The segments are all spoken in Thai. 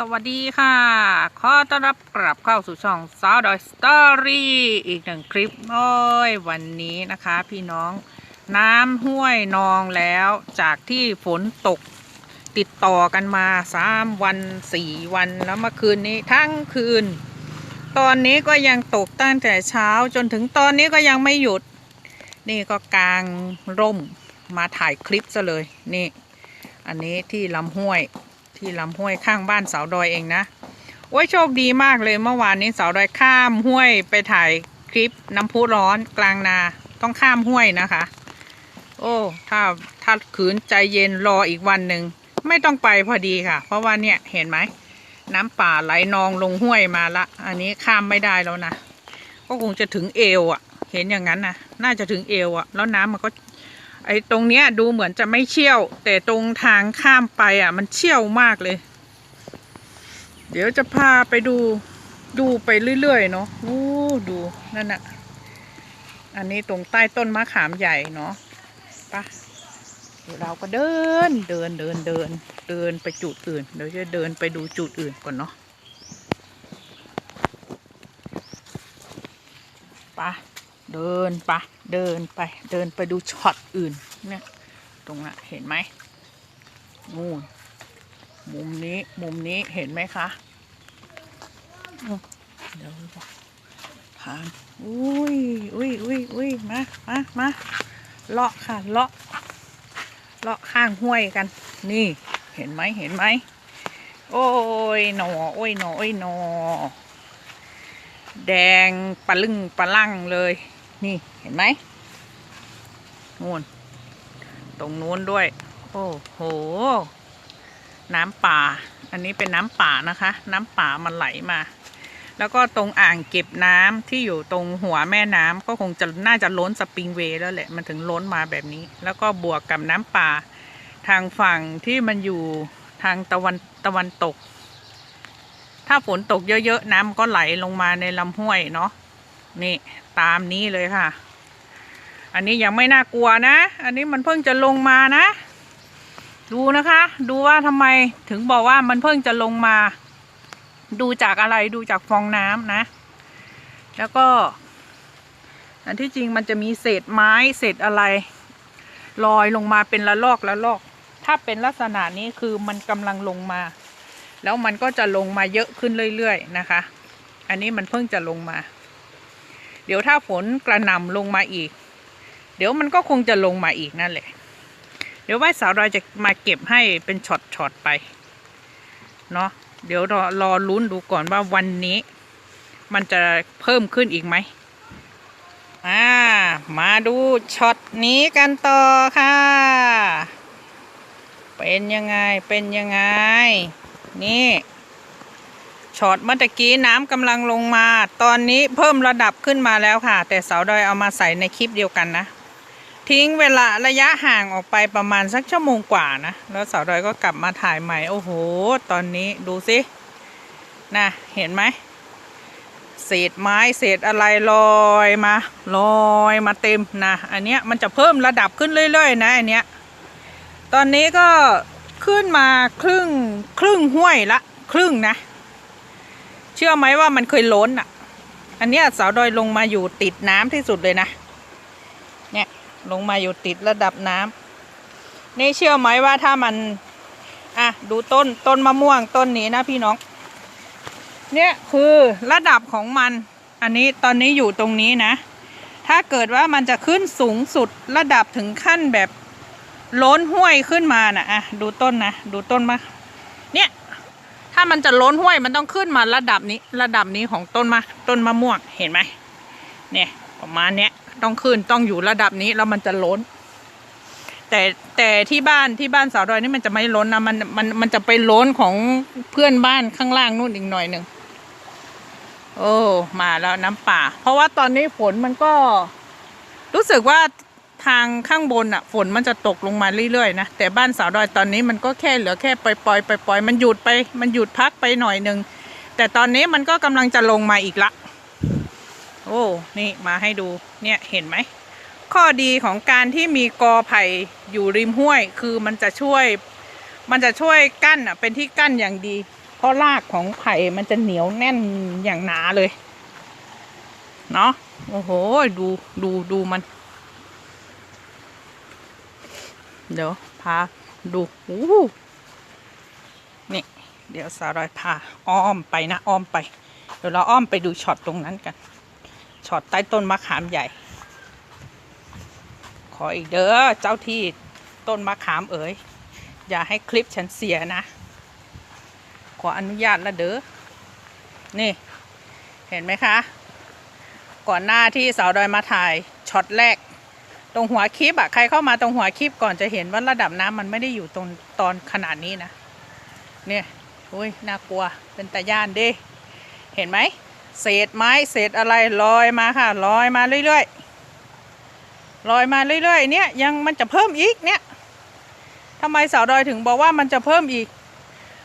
สวัสดีค่ะ ขอต้อนรับกลับเข้าสู่ช่องสาวดอยสตอรี่อีกหนึ่งคลิปโอ้ยวันนี้นะคะ พี่น้องน้ำห้วยนองแล้วจากที่ฝนตกติดต่อกันมาสามวันสี่วันแล้วเมื่อคืนนี้ทั้งคืน ตอนนี้ก็ยังตกตั้งแต่เช้าจนถึงตอนนี้ก็ยังไม่หยุด นี่ก็กางร่มมาถ่ายคลิปซะเลยนี่ อันนี้ที่ลำห้วย ที่ลำห้วยข้างบ้านสาวดอยเองนะโอ้ยโชคดีมากเลยเมื่อวานนี้สาวดอยข้ามห้วยไปถ่ายคลิปน้ำพุร้อนกลางนาต้องข้ามห้วยนะคะ โอ้ถ้าถ้าขืนใจเย็นรออีกวันหนึ่งไม่ต้องไปพอดีค่ะ เพราะว่าเนี่ยเห็นไหมน้ำป่าไหลนองลงห้วยมาละ อันนี้ข้ามไม่ได้แล้วนะก็คงจะถึงเอวอะ่ะ เห็นอย่างนั้นนะน่าจะถึงเอวอะ่ะ แล้วน้ำมันก็ ไอ้ตรงเนี้ยดูเหมือนจะไม่เชี่ยว แต่ตรงทางข้ามไปอะ มันเชี่ยวมากเลย เดี๋ยวจะพาไปดูดูไปเรื่อยๆเนาะโอ้ดูนั่นน่ะอันนี้ตรงใต้ต้นมะขามใหญ่เนาะปะเดี๋ยวเราก็เดินเดินเดินเดินเดินไปจุดอื่น เดี๋ยวจะเดินไปดูจุดอื่นก่อนเนาะปะ เดินไปเดินไปเดินไปดูช็อตอื่นเนี่ยตรงน่ะเห็นไหมนู่นมุมนี้มุมนี้เห็นไหมคะเดี๋ยวทางอุ้ยอุ้ยอุ้ยอุ้ยมามามาเลาะค่ะเลาะเลาะข้างห้วยกัน นี่เห็นไหมเห็นไหมโอ้ยหนอโอ้ยหนอโอ้ยหนอแดงปะลึงปะลั่งเลย นี่เห็นไหมนู่นตรงนู้นด้วย โอ้โห น้ำป่า อันนี้เป็นน้ำป่านะคะ น้ำป่ามันไหลมา แล้วก็ตรงอ่างเก็บน้ำที่อยู่ตรงหัวแม่น้ำก็คงจะน่าจะล้นสปริงเวย์แล้วแหละ มันถึงล้นมาแบบนี้ แล้วก็บวกกับน้ำป่า ทางฝั่งที่มันอยู่ทางตะวันตะวันตก ถ้าฝนตกเยอะๆ น้ำก็ไหลลงมาในลำห้วยเนาะ นี่ตามนี้เลยค่ะ อันนี้ยังไม่น่ากลัวนะ อันนี้มันเพิ่งจะลงมานะ ดูนะคะ ดูว่าทำไมถึงบอกว่ามันเพิ่งจะลงมา ดูจากอะไรดูจากฟองน้ำนะ แล้วก็ อันที่จริงมันจะมีเศษไม้เศษอะไรลอยลงมาเป็นละลอกละลอก ถ้าเป็นลักษณะนี้คือมันกำลังลงมา แล้วมันก็จะลงมาเยอะขึ้นเรื่อยๆนะคะ อันนี้มันเพิ่งจะลงมา เดี๋ยวถ้าฝนกระหน่ำลงมาอีก เดี๋ยวมันก็คงจะลงมาอีกนั่นแหละ เดี๋ยวว่าสาวเราจะมาเก็บให้เป็นช็อตๆไปเนาะเดี๋ยวรอรอลุ้นดูก่อนว่าวันนี้ มันจะเพิ่มขึ้นอีกไหมอ่ามาดูช็อตนี้กันต่อค่ะ เป็นยังไงเป็นยังไง นี่ ช็อตเมื่อกี้น้ำกำลังลงมา ตอนนี้เพิ่มระดับขึ้นมาแล้วค่ะ แต่เสาดอยเอามาใส่ในคลิปเดียวกันนะ ทิ้งเวลาระยะห่างออกไปประมาณสักชั่วโมงกว่านะ แล้วเสาดอยก็กลับมาถ่ายใหม่โอ้โห ตอนนี้ดูสินะเห็นไหมเศษไม้เศษอะไรลอยมาลอยมาเต็มนะอันเนี้ยมันจะเพิ่มระดับขึ้นเรื่อยๆนะอันเนี้ยตอนนี้ก็ขึ้นมาครึ่งครึ่งห้วยละ ครึ่งนะ เชื่อไหมว่ามันเคยล้นอะ อันเนี้ยสาวดอยลงมาอยู่ติดน้ำที่สุดเลยนะ เนี่ยลงมาอยู่ติดระดับน้ำนี่เชื่อไหมว่าถ้ามัน อะดูต้นต้นมะม่วงต้นนี้นะพี่น้อง เนี่ยคือระดับของมัน อันนี้ตอนนี้อยู่ตรงนี้นะ ถ้าเกิดว่ามันจะขึ้นสูงสุดระดับถึงขั้นแบบล้นห้วยขึ้นมานะอะ ดูต้นนะ ดูต้นมะเนี่ย ถ้ามันจะล้นห้วยมันต้องขึ้นมาระดับนี้ระดับนี้ของต้นมะต้นมะม่วงเห็นไหมเนี่ยประมาณเนี้ยต้องขึ้นต้องอยู่ระดับนี้แล้วมันจะล้น แต่แต่ที่บ้านที่บ้านสาวดอยนี่มันจะไม่ล้นนะมันมันมันจะไปล้นของเพื่อนบ้านข้างล่างนู่นอีกหน่อยหนึ่งโอ้มาแล้วน้ำป่า เพราะว่าตอนนี้ฝนมันก็รู้สึกว่า ทางข้างบนอะฝนมันจะตกลงมาเรื่อยๆนะแต่บ้านสาวดอยตอนนี้มันก็แค่เหลือแค่ปล่อยๆปล่อยๆมันหยุดไปมันหยุดพักไปหน่อยหนึ่งแต่ตอนนี้มันก็กำลังจะลงมาอีกละ โอ้นี่มาให้ดูเนี่ยเห็นไหมข้อดีของการที่มีกอไผ่อยู่ริมห้วย คือมันจะช่วย มันจะช่วยกั้นอะเป็นที่กั้นอย่างดี เพราะรากของไผ่มันจะเหนียวแน่นอย่างหนาเลย เนาะโอ้โห ดูดูดูมัน เดี๋ยวพาดูอู้นี่ เดี๋ยวสาวรอยพาอ้อมไปนะอ้อมไป เดี๋ยวเราอ้อมไปดูช็อตตรงนั้นกันช็อตใต้ต้นมะขามใหญ่ ขออีกเด้อเจ้าที่ต้นมะขามเอ๋ยอย่าให้คลิปฉันเสียนะ ขออนุญาตละเด้อนี่ เห็นไหมคะ ก่อนหน้าที่สาวดอยมาถ่ายช็อตแรก ตรงหัวคลิปอะใครเข้ามาตรงหัวคลิปก่อนจะเห็นว่าระดับน้ำมันไม่ได้อยู่ตรงตอนขนาดนี้นะ เนี่ยอุ้ยน่ากลัวเป็นตาย่านด้เห็นไหมเศษไม้เศษอะไรลอยมาค่ะลอยมาเรื่อยๆลอยมาเรื่อยๆเนี่ยยังมันจะเพิ่มอีกเนี่ยทำไมสาวดอยถึงบอกว่ามันจะเพิ่มอีก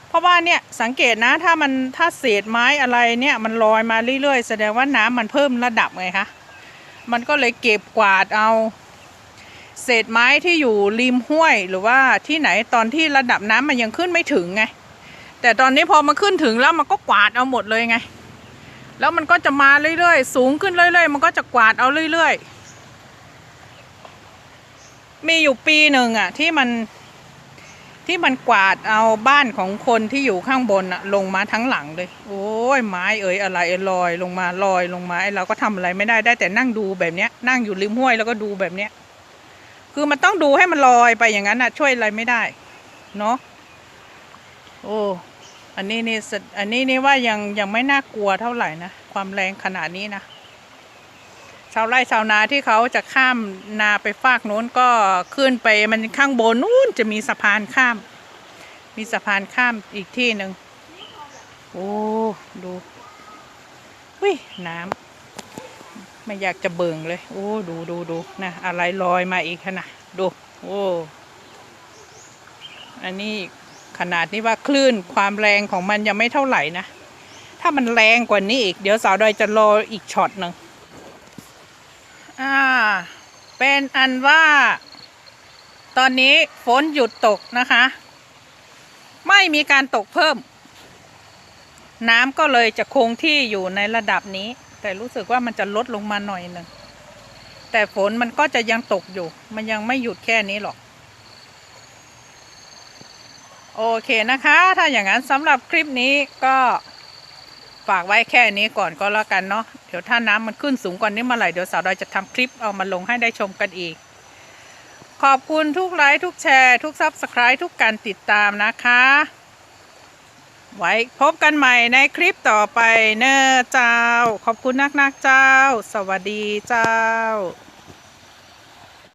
เพราะว่าเนี่ยสังเกตนะถ้ามันถ้าเศษไม้อะไรเนี่ยมันลอยมาเรื่อยๆ แสดงว่าน้ำมันเพิ่มระดับไงคะมันก็เลยเก็บกวาดเอา เศษไม้ที่อยู่ริมห้วยหรือว่าที่ไหนตอนที่ระดับน้ำมันยังขึ้นไม่ถึงไง แต่ตอนนี้พอมันขึ้นถึงแล้วมันก็กวาดเอาหมดเลยไง แล้วมันก็จะมาเรื่อยๆ สูงขึ้นเรื่อยๆ มันก็จะกวาดเอาเรื่อยๆ มีอยู่ปีหนึ่งอะที่มันที่มันกวาดเอาบ้านของคนที่อยู่ข้างบนอะลงมาทั้งหลังเลย โอ้ยไม้เอ่ยอะไรลอยลงมาลอยลงมาเราก็ทำอะไรไม่ได้ได้แต่นั่งดูแบบเนี้ยนั่งอยู่ริมห้วยแล้วก็ดูแบบเนี้ย คือมันต้องดูให้มันลอยไปอย่างนั้นอะช่วยอะไรไม่ได้ เนาะโอ้อันนี้นี่สอันนี้นี่ว่ายังยังไม่น่ากลัวเท่าไหร่นะความแรงขนาดนี้นะชาวไร่ชาวนาที่เขาจะข้ามนาไปฟากโน้นก็ขึ้นไปมันข้างบนนู้นจะมีสะพานข้าม มีสะพานข้ามอีกที่หนึ่งโอ้ดูวิน้ำ ไม่อยากจะเบิ่งเลย โอ้ดูดูดูนะอะไรลอยมาอีกขนาดดู โอ้ อันนี้ขนาดนี้ว่าคลื่นความแรงของมันยังไม่เท่าไหร่นะ ถ้ามันแรงกว่านี้อีก เดี๋ยวสาวดอยจะรออีกช็อตหนึ่งอ่า เป็นอันว่า ตอนนี้ฝนหยุดตกนะคะ ไม่มีการตกเพิ่ม น้ำก็เลยจะคงที่อยู่ในระดับนี้ แต่รู้สึกว่ามันจะลดลงมาหน่อยหนึ่งแต่ฝนมันก็จะยังตกอยู่ มันยังไม่หยุดแค่นี้หรอก โอเคนะคะ ถ้าอย่างนั้นสำหรับคลิปนี้ก็ฝากไว้แค่นี้ก่อนก็แล้วกันเนาะ เดี๋ยวถ้าน้ำมันขึ้นสูงกว่านี้เมื่อไหร่ เดี๋ยวสาวดอยจะทำคลิปเอามาลงให้ได้ชมกันอีก ขอบคุณทุกไลค์ทุกแชร์ ทุกซับสไคร b ์ทุกการติดตามนะคะ ไว้พบกันใหม่ในคลิปต่อไปเนอเจ้า ขอบคุณนักๆเจ้า สวัสดีเจ้า